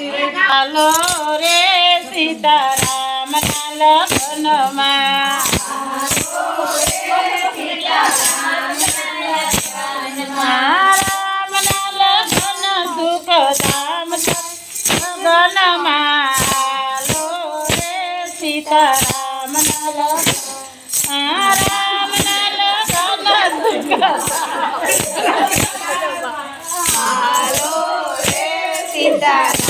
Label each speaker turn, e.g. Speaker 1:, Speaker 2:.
Speaker 1: હાલો રે સીતારામ લગ્નમાં રામ ના સુખ સુખધામ લગ્નમાં હાલો રે સીતારામ લગ્ન રામ લગ્ન રે જાનયો